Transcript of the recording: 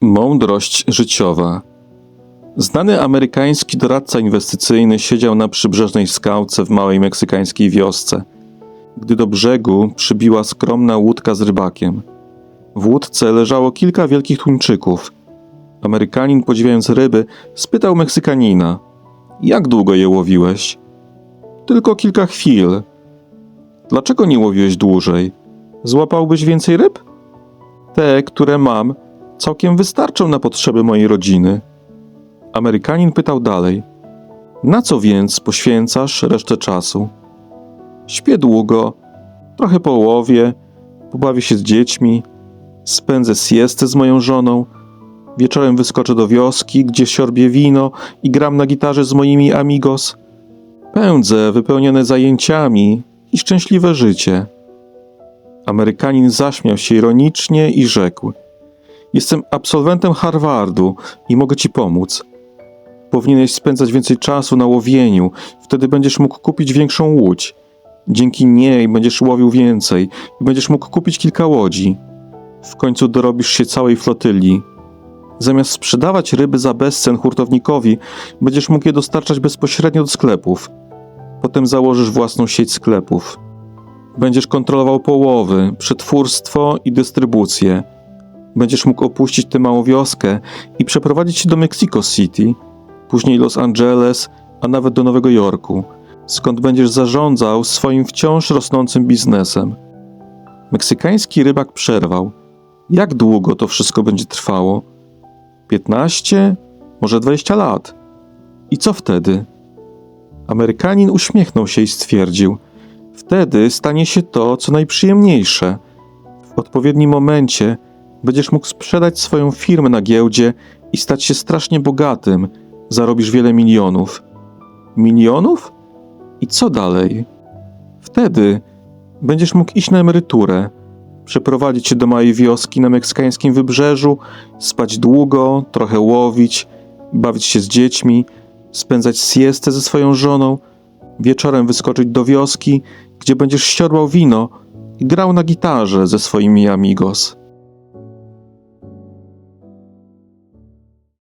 Mądrość życiowa. Znany amerykański doradca inwestycyjny siedział na przybrzeżnej skałce w małej meksykańskiej wiosce, gdy do brzegu przybiła skromna łódka z rybakiem. W łódce leżało kilka wielkich tuńczyków. Amerykanin, podziwiając ryby, spytał Meksykanina: Jak długo je łowiłeś? Tylko kilka chwil. Dlaczego nie łowiłeś dłużej? Złapałbyś więcej ryb? Te, które mam, całkiem wystarczą na potrzeby mojej rodziny. Amerykanin pytał dalej: Na co więc poświęcasz resztę czasu? Śpię długo, trochę połowie, pobawię się z dziećmi, spędzę siestę z moją żoną, wieczorem wyskoczę do wioski, gdzie siorbię wino i gram na gitarze z moimi amigos. Pędzę wypełnione zajęciami i szczęśliwe życie. Amerykanin zaśmiał się ironicznie i rzekł: Jestem absolwentem Harvardu i mogę ci pomóc. Powinieneś spędzać więcej czasu na łowieniu, wtedy będziesz mógł kupić większą łódź. Dzięki niej będziesz łowił więcej i będziesz mógł kupić kilka łodzi. W końcu dorobisz się całej flotyli. Zamiast sprzedawać ryby za bezcen hurtownikowi, będziesz mógł je dostarczać bezpośrednio do sklepów. Potem założysz własną sieć sklepów. Będziesz kontrolował połowy, przetwórstwo i dystrybucję. Będziesz mógł opuścić tę małą wioskę i przeprowadzić się do Mexico City, później Los Angeles, a nawet do Nowego Jorku, skąd będziesz zarządzał swoim wciąż rosnącym biznesem. Meksykański rybak przerwał. Jak długo to wszystko będzie trwało? 15, może 20 lat. I co wtedy? Amerykanin uśmiechnął się i stwierdził: Wtedy stanie się to, co najprzyjemniejsze. W odpowiednim momencie będziesz mógł sprzedać swoją firmę na giełdzie i stać się strasznie bogatym. Zarobisz wiele milionów. Milionów? I co dalej? Wtedy będziesz mógł iść na emeryturę, przeprowadzić się do małej wioski na meksykańskim wybrzeżu, spać długo, trochę łowić, bawić się z dziećmi, spędzać siestę ze swoją żoną, wieczorem wyskoczyć do wioski, gdzie będziesz siorbał wino i grał na gitarze ze swoimi amigos.